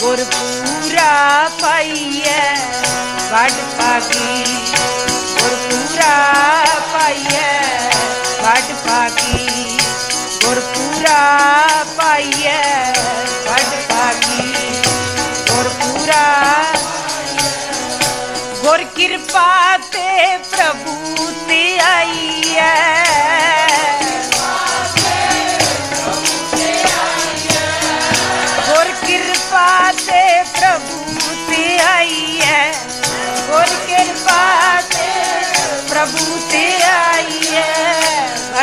ਗੁਰ ਪੂਰਾ ਪਾਈਐ, ਵੱਡ ਭਾਗੀ। ਗੁਰ ਪੂਰਾ ਪਾਈਐ, ਵੱਡ ਭਾਗੀ। ਗੁਰ ਪੂਰਾ ਪਾਈਐ, ਵੱਡ ਭਾਗੀ। ਗੁਰ ਪੂਰਾ ਗੁਰ ਕਿਰਪਾ ਤੇ ਪ੍ਰਭੂ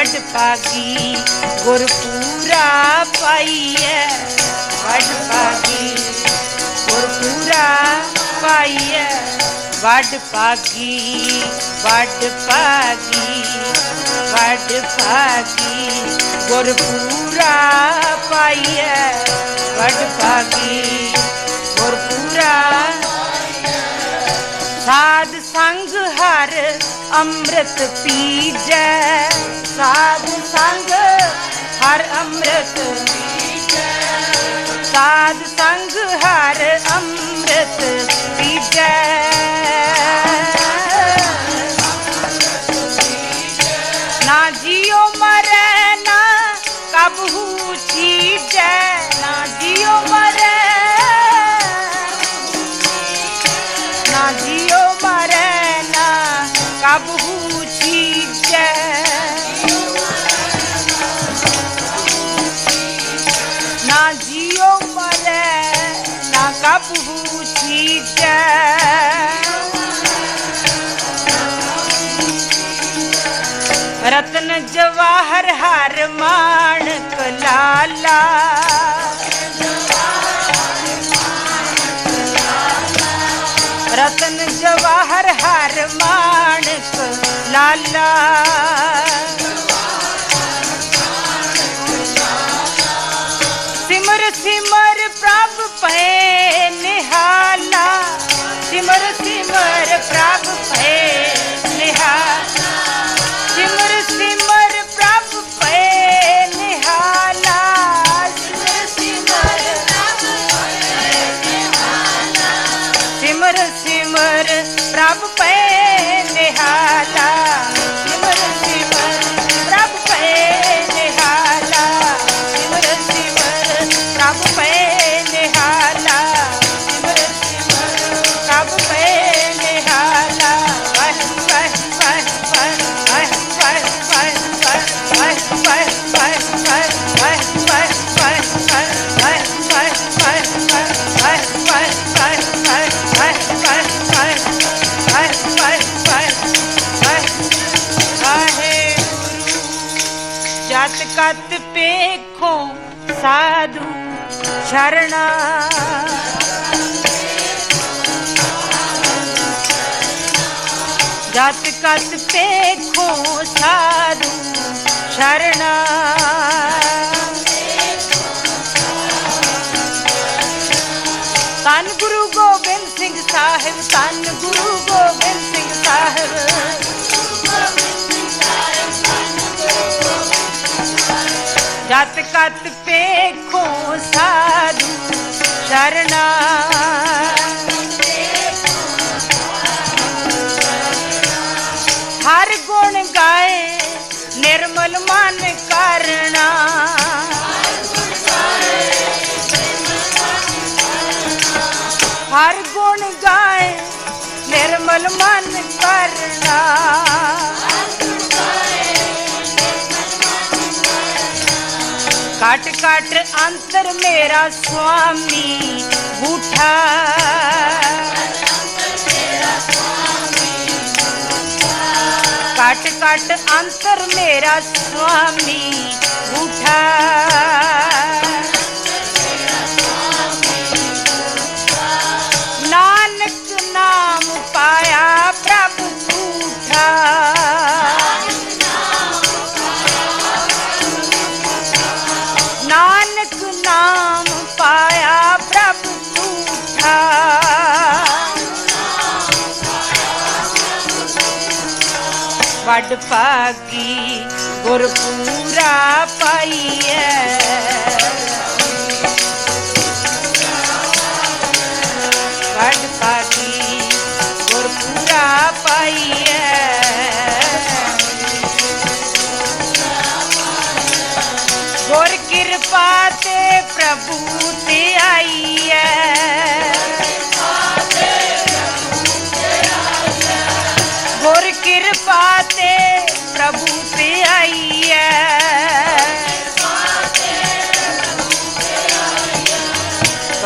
ਵੱਡ ਭਾਗੀ, ਗੁਰ ਪੂਰਾ ਪਾਈਐ। ਵੱਡ ਭਾਗੀ, ਗੁਰ ਪੂਰਾ ਪਾਈਐ। ਵੱਡ ਭਾਗੀ ਵੱਡ ਭਾਗੀ ਵੱਡ ਭਾਗੀ, ਗੁਰ ਪੂਰਾ ਪਾਈਐ। ਵੱਡ ਭਾਗੀ, ਗੁਰ ਪੂਰਾ ਸਾਧ ਸੰਗ ਹਰ ਅੰਮ੍ਰਿਤ ਪੀਜੈ। ਸਾਧ ਸੰਗ ਹਰ ਅੰਮ੍ਰਿਤ ਸਾਧ ਸੰਗ ਹਰ ਅੰਮ੍ਰਿਤ ਪੀਜੈ। ਨਾ ਜਿਉ ਮਰੈ, ਨਾ ਕਬਹੂ ਚੀਜੈ। ਨਾ ਜਿਉ ਮਰੈ ਜਵਾਹਰ ਹਰ ਮਾਣਕ ਲਾਲਾ ਰਤਨ ਜਵਾਹਰ ਹਰ ਮਾਣਕ ਲਾਲਾ ਸਿਮਰ ਸਿਮਰ ਪ੍ਰਭ ਪੈ सिमर सिमर प्रभ पै निहाला सिमर सिमर प्रभ पै निहाला सिमर सिमर प्रभ पै ਜਤ ਕਤ ਪੇਖੋ ਸਾਧੂ ਸ਼ਰਣਾ ਜਤ ਕਤ ਪੇਖੋ ਸਾਧੂ ਸ਼ਰਣਾ ਧੰਨ ਗੁਰੂ ਗੋਬਿੰਦ ਸਿੰਘ ਸਾਹਿਬ, ਧੰਨ ਗੁਰੂ ਗੋਬਿੰਦ ਜਤ ਕਤ ਪੇਖੋ ਸਾਧੂ ਸ਼ਰਣਾ ਹਰ ਗੁਣ ਗਾਏ ਨਿਰਮਲ ਮਨ ਕਰਨਾ। ਹਰ ਗੁਣ ਗਾਏ ਨਿਰਮਲ ਮਨ ਕਰਨਾ। ਕਟ ਕਟ ਅੰਤਰ ਮੇਰਾ ਸੁਆਮੀ ਬੂਠਾ। ਕਟ ਕਟ ਅੰਤਰ ਮੇਰਾ ਸੁਆਮੀ ਬੂਠਾ। ਵੱਡ ਭਾਗੀ ਗੁਰ ਪੂਰਾ ਪਾਈਐ। ਵੱਡ ਭਾਗੀ ਗੁਰ ਪੂਰਾ ਪਾਈਐ। ਗੁਰ ਕਿਰਪਾ ਤੇ ਪ੍ਰਭੂ ਤੇ ਆਈਐ।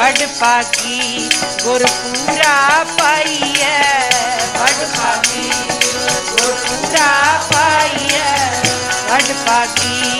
ਵਡ ਪਾਕੀ ਗੁਰ ਪੂਰਾ ਪਾਈਐ। ਵਡ ਪਾਕੀ ਗੁਰ ਪੂਰਾ ਪਾਈਐ। ਵਡ ਪਾਗੀ